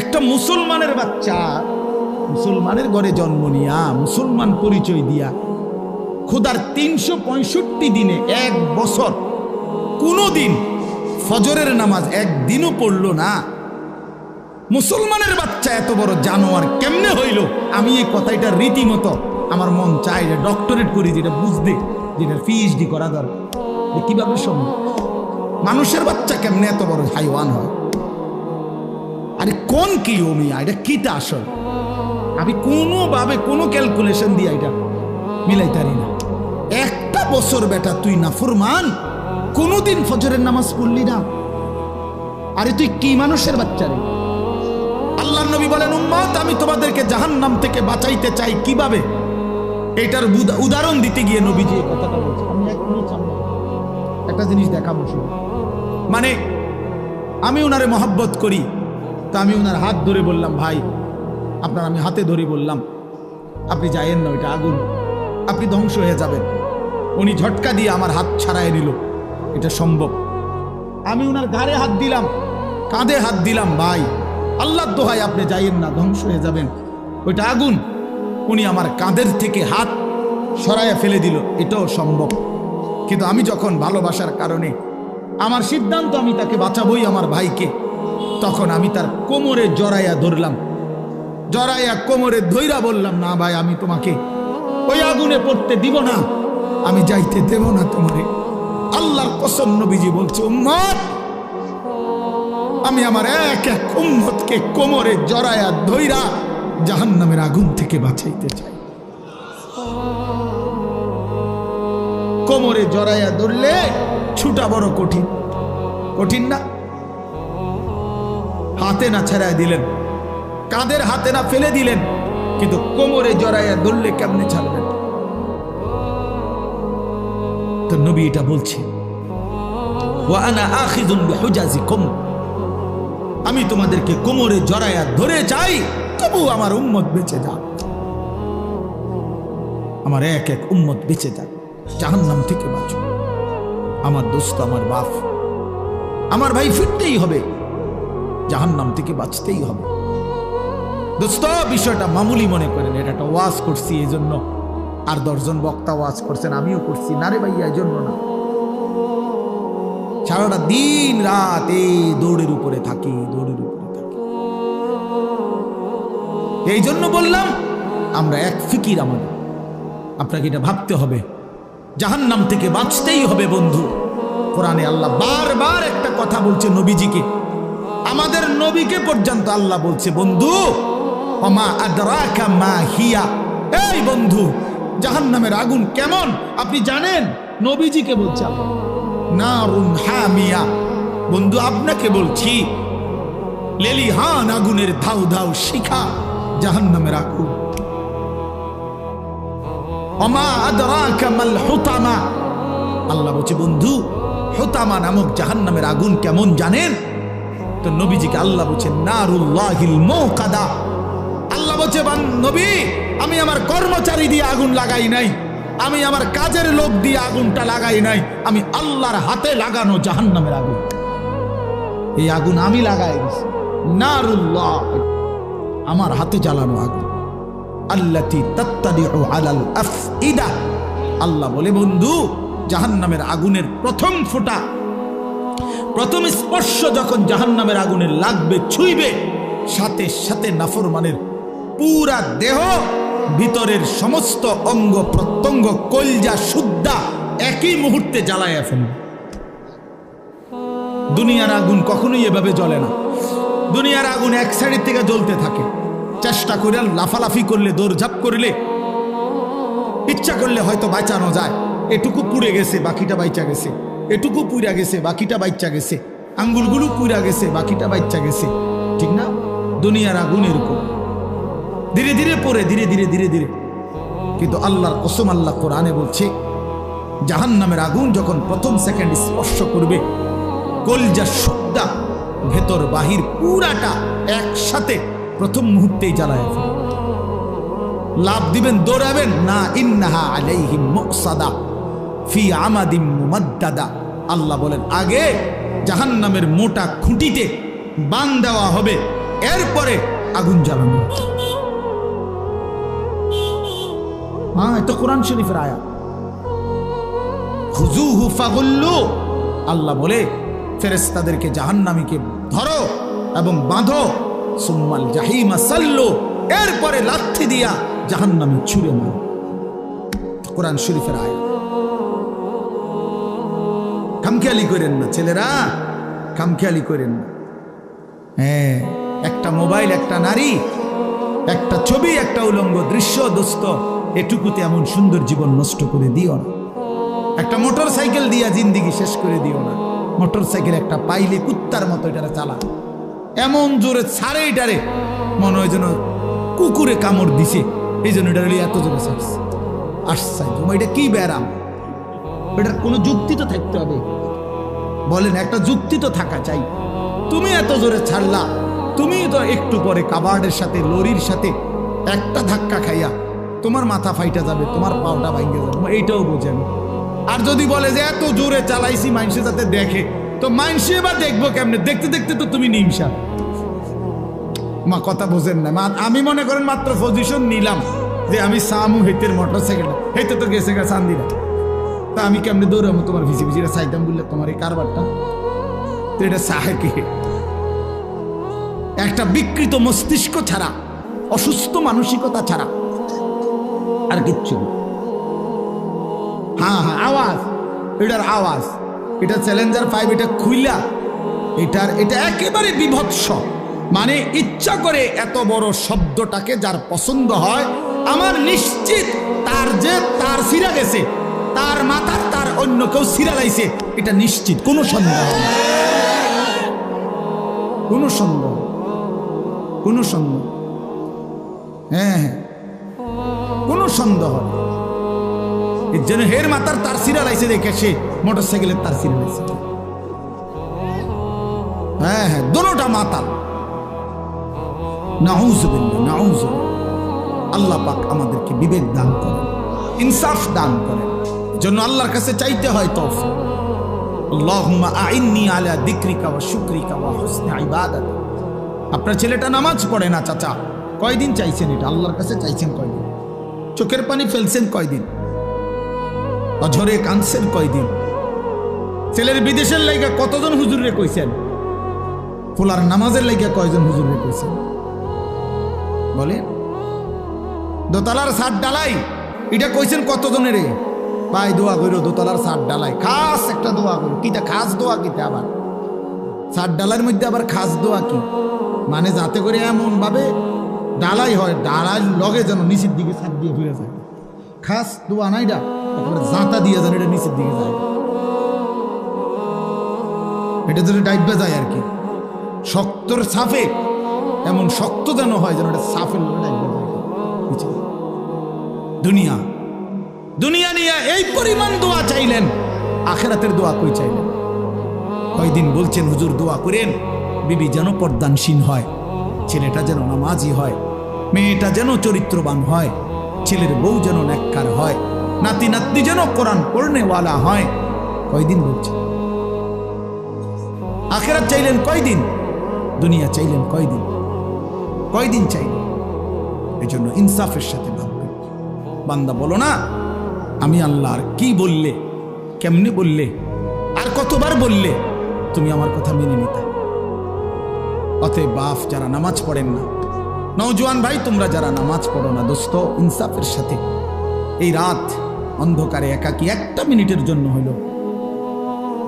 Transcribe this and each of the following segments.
একটা মুসলমানের বাচ্চা, মুসলমানের ঘরে জন্ম নিয়া, মুসলমান পরিচয় দিয়া, খুদার তিনশো পঁয়ষট্টি দিনে এক বছর কোনো দিন ফজরের নামাজ একদিনও পড়ল না। মুসলমানের বাচ্চা এত বড় জানোয়ার কেমনে হইল? আমি এই কথাটা রীতিমতো আমার মন চাই যে ডক্টরেট করি, যেটা বুঝতে যেটা পিএইচডি করা দরকার। কীভাবে সম্ভব? মানুষের বাচ্চা কেমনে এত বড় হাইওয়ান হয়? আরে কোন কি ওমিয়া এটা কিটা আসল? আমি কোনোভাবে কোনো ক্যালকুলেশন দিয়ে এটা মিলাইতারি না। একটা বছর বেটা তুই না ফুরমান, কোনোদিন ফজরের নামাজ পড়লি না। আরে তুই কি মানুষের বাচ্চা রে? আল্লাহ নবী বলেন, উম্মত, আমি তোমাদেরকে জাহান্নাম থেকে বাঁচাইতে চাই কীভাবে? এটার উদাহরণ দিতে গিয়ে নবীজি এই কথাটা আমি একটা জিনিস দেখাবো শুধু মানে আমি ওনারে মহাব্বত করি। তা আমি ওনার হাত ধরে বললাম, ভাই, আপনার আমি হাতে ধরে বললাম, আপনি যায়েন না, ওইটা আগুন। আপনি ধ্বংস হয়ে যাবেন। উনি ঝটকা দিয়ে আমার হাত ছাড়াই নিল। এটা সম্ভব। আমি ওনার ঘাড়ে হাত দিলাম, কাঁধে হাত দিলাম, ভাই আল্লাহ দোহাই আপনি যাইয়েন না, ধ্বংস হয়ে যাবেন। ওইটা আগুন। উনি আমার কাঁধের থেকে হাত সরাইয়া ফেলে দিল, এটাও সম্ভব। কিন্তু আমি যখন ভালোবাসার কারণে, আমার সিদ্ধান্ত আমি তাকে বাঁচাবই আমার ভাইকে। তখন আমি তার কোমরে জড়াইয়া ধরলাম। জড়াইয়া কোমরে ধৈরা বললাম, না ভাই, আমি তোমাকে ওই আগুনে পড়তে দিব না। আমি যাইতে দেব না তোমারে। আল্লাহর কসম নবীজি বলছে, উম্মত, আমি আমার এক এক উম্মতকে কোমরে জড়ায়া ধৈরা জাহান্নামের আগুন থেকে বাঁচাইতে চাই। কোমরে জড়াইয়া ধরলে ছুটা বড় কঠিন। কঠিন না? হাতে না ছেড়ায় দিলেন। কাঁধের হাতে না ফেলে দিলেন। কিন্তু কোমরে জড়াইয়া ধরলে কেমনে ছাড়বেন তো নবী এটা বলছে আমি তোমাদেরকে কোমরে জড়াইয়া ধরে চাই, তবু আমার উম্মত বেঁচে যাক। আমার এক এক উম্মত বেঁচে যাক, জাহান্নাম থেকে বাঁচো আমার দোস্ত, আমার বাপ, আমার ভাই ফিরতেই হবে। জাহান্নাম থেকে বাঁচতেই হবে। দোস্ত, বিষয়টা মামুলি মনে করেন এটা একটা ওয়াজ করছি এই জন্য আর দশজন বক্তা ওয়াজ করছেন, আমিও করছি। না রে ভাইয়া এই জন্য না। সারাটা দিন রাত এই দৌড়ের উপরে থাকি, দৌড়ের উপরে থাকি। এই জন্য বললাম, আমরা এক ফিকির আমাদের। আপনাকে এটা ভাবতে হবে। জাহান্নাম থেকে বাঁচতেই হবে বন্ধু। কোরআনে আল্লাহ বারবার একটা কথা বলছে নবীজিকে। আমাদের নবীকে পর্যন্ত আল্লাহ বলছে, বন্ধু অমা মা হিয়া। এই বন্ধু জাহান নামের আগুন কেমন? আপনি জানেন? নবীজিকে বলছে আল্লাহ নারুন হামিয়া। বন্ধু, আপনাকে বলছি, লেলিহান আগুনের ধাউ ধাউ শিখা, জাহান্নামের আগুন। অমা আল্লাহ বলছে, বন্ধু, হুতামা নামক জাহান্নামের আগুন কেমন জানেন? তো নবীজিকে আল্লাহ বলছে নারুল্লাহিল মৌকাদা। আল্লাহ বলছে নবী, আমি আমার কর্মচারী দিয়ে আগুন লাগাই নাই। আমি আমার কাজের লোক দিয়ে আগুনটা লাগাই নাই। আমি আল্লাহর হাতে লাগানো জাহান্নামের আগুন। এই আগুন আমি লাগাই আমার হাতে জ্বালানো আগুন। আলাল আল্লাহ বলে, বন্ধু, জাহান্নামের আগুনের প্রথম ফোঁটা প্রথম স্পর্শ যখন জাহান্নামের আগুনে লাগবে, ছুঁইবে, সাথে সাথে নাফরমানের পুরা দেহ, ভিতরের সমস্ত অঙ্গ প্রত্যঙ্গ, কলজা শুদ্ধা একই মুহূর্তে জ্বালাইয়া ফেলবে। দুনিয়ার আগুন কখনোই এভাবে জ্বলে না। দুনিয়ার আগুন এক সাইডের থেকে জ্বলতে থাকে। চেষ্টা করে লাফালাফি করলে, দৌড়ঝাপ করলে, ইচ্ছা করলে হয়তো বাঁচানো যায়। এটুকু পুড়ে গেছে, বাকিটা বাইচা গেছে। এটুকু পুইরা গেছে, বাকিটা বাইচা গেছে। আঙ্গুলগুলো পুইরা গেছে, বাকিটা বাইচা গেছে। ঠিক না? দুনিয়ার আগুন এরকম। ধীরে ধীরে পরে ধীরে ধীরে ধীরে ধীরে। কিন্তু আল্লাহর কসম, আল্লাহ কোরআনে বলছে জাহান নামের আগুন যখন প্রথম সেকেন্ড স্পর্শ করবে কলজা সুদ্দা ভেতর বাহির পুরাটা একসাথে প্রথম মুহূর্তেই জ্বালায়। লাভ দিবেন, দৌড়াবেন, না ইন্নাহা আলাইহিম মুকসাদা। ফি আমাদিম মুমাদ্দাদা। আল্লাহ বলেন, আগে জাহান্নামের মোটা খুঁটিতে বান দেওয়া হবে, এরপরে আগুন জ্বালানো কোরআন শরীফের আয়া খুজুহু ফাগুল্লু। আল্লাহ বলে জাহান্নামীকে ধরো এবং বাঁধো। সুম্মাল জাহিমা সাল্লু। এরপরে লাথি দিয়া জাহান্নামী ছুঁড়ে মারো। কোরআন শরীফের আয়া খামখেয়ালি করেন না, ছেলেরা। খামখেয়ালি করেন না। হ্যাঁ একটা মোবাইল, একটা নারী, একটা ছবি, একটা উলঙ্গ দৃশ্য, দোস্ত, এটুকুতে এমন সুন্দর জীবন নষ্ট করে দিও না। একটা মোটর সাইকেল দিয়া জিন্দিগি শেষ করে দিও না। মোটর সাইকেল একটা পাইলে কুত্তার মতো এটা চালা। এমন জোরে ছাড়ে এটারে, মনে হয় যেন কুকুরে কামড় দিছে। এই জন্য এটা এত জোরে ছাড়ছে। তোমার এটা কি ব্যারাম? এটার কোনো যুক্তি তো থাকতে হবে। বলেন, একটা যুক্তি তো থাকা চাই। তুমি এত জোরে ছাড়লা, তুমি তো একটু পরে কাবার্ডের সাথে, লরির সাথে একটা ধাক্কা খাইয়া তোমার মাথা ফাইটা যাবে, তোমার পাওটা ভাঙ্গে যাবে। এইটাও বোঝেন আর যদি বলে যে এত জোরে চালাইছি মানুষে যাতে দেখে, তো মানুষে এবার দেখব কেমনে? দেখতে দেখতে তো তুমি নিমসা। মা, কথা বোঝেন না। মা, আমি মনে করেন মাত্র পজিশন নিলাম যে আমি সামু হেতের মোটর সাইকেল হেতে তো গেছে গা, চান্দিরা। তা আমি কেমনে দৌড়াবো? তোমার ভিজি ভিজিরা চাইতাম বললে তোমার এই কারবারটা? তো এটা সাহে কে একটা বিকৃত মস্তিষ্ক ছাড়া, অসুস্থ মানসিকতা ছাড়া আর কিচ্ছু। হ্যাঁ হ্যাঁ আওয়াজ। এটার আওয়াজ। এটা চ্যালেঞ্জার ফাইভ, এটা খুইলা। এটার, এটা একেবারে বিভৎস। মানে ইচ্ছা করে এত বড় শব্দটাকে যার পছন্দ হয়, আমার নিশ্চিত তার যে তার সিরা গেছে মাথার তার অন্য কেউ সিরা লাইছে এটা নিশ্চিত, কোনো সন্দেহ। কোনো সন্দেহ কোনো সন্দেহ হ্যাঁ হ্যাঁ। কোনো সন্দেহ এর জন্য হের মাতার তার সিরা লাইছে দেখে সে মোটর সাইকেলের তার সিরা লাইছে হ্যাঁ হ্যাঁ দোনোটা মাতাল নাউজুবিল্লাহ নাউজুবিল্লাহ আল্লাহ পাক আমাদেরকে বিবেক দান করেন, ইনসাফ দান করেন। জন্য আল্লাহর কাছে চাইতে হয় আইন্নি আলা আপনার ছেলেটা নামাজ পড়ে না, চাচা? কয়দিন চাইছেন এটা? আল্লাহর কাছে চাইছেন কয়দিন? চোখের পানি ফেলছেন কয়দিন? অঝরে কানছেন কয়দিন? ছেলের বিদেশের লাইগা কতজন হুজুরে কইছেন? ফুলার নামাজের লাইগা কয়জন হুজুরে কইছেন? বলেন। দোতলার সাত ডালাই, এটা কইছেন কতজনের? রে ভাই, দোয়া কইরো, দোতলার সাত ডালাই খাস একটা দোয়া করো কিটা খাস দোয়া কিটা আবার? সাত ডালার মধ্যে আবার খাস দোয়া কি? মানে যাতে করে এমন ভাবে ডালাই হয় ডালাই লগে যেন নিচের দিকে ছাদ দিয়ে ফিরে যায়। খাস দোয়া নাই ডা? একেবারে দিয়ে যেন এটা নিচের দিকে যায়। এটা যেন ডাইবা যায় আর কি। শক্তর সাফে এমন শক্ত যেন হয় যেন এটা সাফের ডাইবা যায়। দুনিয়া। দুনিয়া নিয়ে এই পরিমাণ দোয়া চাইলেন, আখেরাতের দোয়া কই চাইলেন? কয়দিন বলছেন, হুজুর, দোয়া করেন, বিবি যেন পর্দানসীন হয়, ছেলেটা যেন নামাজি হয়, মেয়েটা যেন চরিত্রবান হয়, ছেলের বউ যেন নেককার হয়, নাতি নাতনি যেন কোরআন পড়নেওয়ালা হয়। কয়দিন বলছেন? আখেরাত চাইলেন কয়দিন? দুনিয়া চাইলেন কয়দিন? কয়দিন চাইলেন? এই জন্য ইনসাফের সাথে বান্দা বলো না আমি আল্লাহর কি বললে? কেমনে বললে? আর কতবার বললে? তুমি আমার কথা মেনে নিতে। অতএব বাপ, যারা নামাজ পড়েন না, নওজোয়ান ভাই, তোমরা যারা নামাজ পড়ো না, দোস্ত, ইনসাফের সাথে। এই রাত অন্ধকারে একাকি একটা মিনিটের জন্য হইল।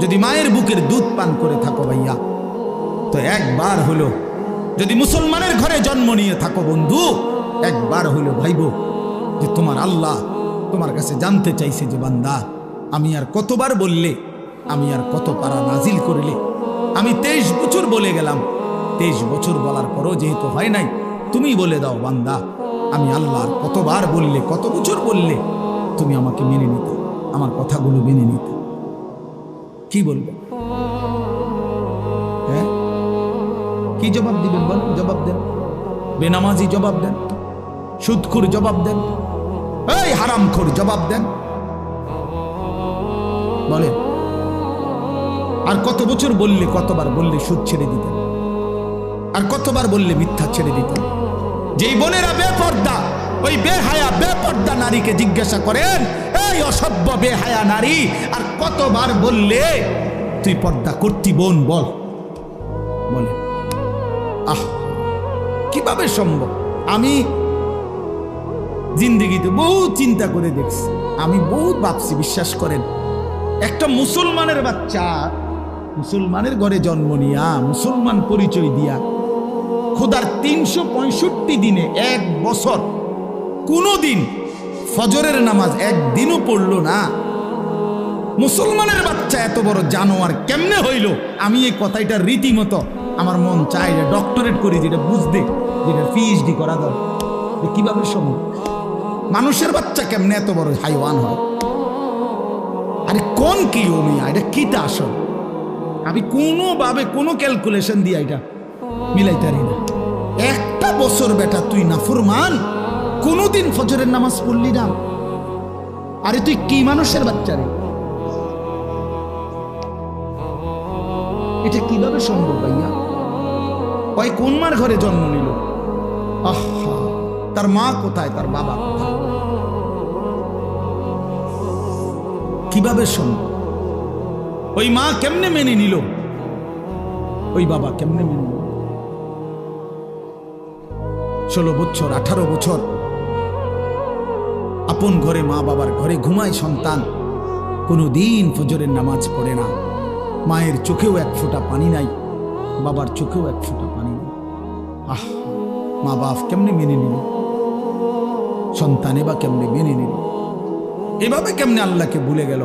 যদি মায়ের বুকের দুধ পান করে থাকো ভাইয়া, তো একবার হলো যদি মুসলমানের ঘরে জন্ম নিয়ে থাকো বন্ধু, একবার হইল ভাইব যে তোমার আল্লাহ তোমার কাছে জানতে চাইছে যে বান্দা, আমি আর কতবার বললে, আমি আর কত পারা নাজিল করলে? আমি তেইশ বছর বলে গেলাম। তেইশ বছর বলার পরও যেহেতু হয় নাই, তুমি বলে দাও বান্দা, আমি আল্লাহ কতবার বললে, কত বছর বললে, তুমি আমাকে মেনে নিতে, আমার কথাগুলো মেনে নিতে। কি বলবে? হ্যাঁ? কি জবাব দিবেন বল জবাব দেন। বেনামাজি জবাব দেন। সুদখুর জবাব দেন। এই হারামখোর জবাব দেন। বলেন, আর কত বছর বললে, কতবার বললে সুদ ছেড়ে দিতেন? আর কতবার বললে মিথ্যা ছেড়ে দিত যেই বোনেরা বেপর্দা, ওই বেহায়া, বেপর্দা নারীকে জিজ্ঞাসা করেন, এই অসভ্য, বেহায়া নারী, আর কতবার বললে তুই পর্দা করতি বোন, বল? বলে আহ, কীভাবে সম্ভব? আমি জিন্দিগিতে বহু চিন্তা করে দেখছি। আমি বহুত ভাবছি, বিশ্বাস করেন। একটা মুসলমানের বাচ্চা, মুসলমানের ঘরে জন্ম নিয়া, মুসলমান পরিচয় দিয়া, খোদার তিনশো পঁয়ষট্টি দিনে এক বছর কোনো দিন ফজরের নামাজ একদিনও পড়ল না। মুসলমানের বাচ্চা এত বড় জানোয়ার কেমনে হইল? আমি এই কথাটা রীতিমতো আমার মন চায় যে ডক্টরেট করি, যেটা বুঝতে, যেটা পিএইচডি করা দরকার। কীভাবে সম্ভব? মানুষের বাচ্চা কেমনে এত বড় হাইওয়ান হয়? আরে কোন কি ও মিয়া এটা কিটা আসল? আমি কোনোভাবে কোনো ক্যালকুলেশন দিয়া এটা মিলাইতে পারি না। একটা বছর বেটা তুই নাফরমান, কোনোদিন ফজরের নামাজ পড়লি না। আরে তুই কি মানুষের বাচ্চা রে? এটা কীভাবে সম্ভব ভাইয়া? ওই কোন মার ঘরে জন্ম নিল? আহা, তার মা কোথায়? তার বাবা কোথায়? কীভাবে সম্ভব? ওই মা কেমনে মেনে নিল? ওই বাবা কেমনে মেনে নিল? ষোলো বছর, আঠারো বছর, আপন ঘরে মা বাবার ঘরে ঘুমায় সন্তান। কোনো দিন ফজরের নামাজ পড়ে না। মায়ের চোখেও এক ফোঁটা পানি নাই, বাবার চোখেও এক ফোঁটা পানি নেই। আহ, মা বাপ কেমনে মেনে নিল? সন্তানে বা কেমনে মেনে নিল? এভাবে কেমনে আল্লাহকে ভুলে গেল?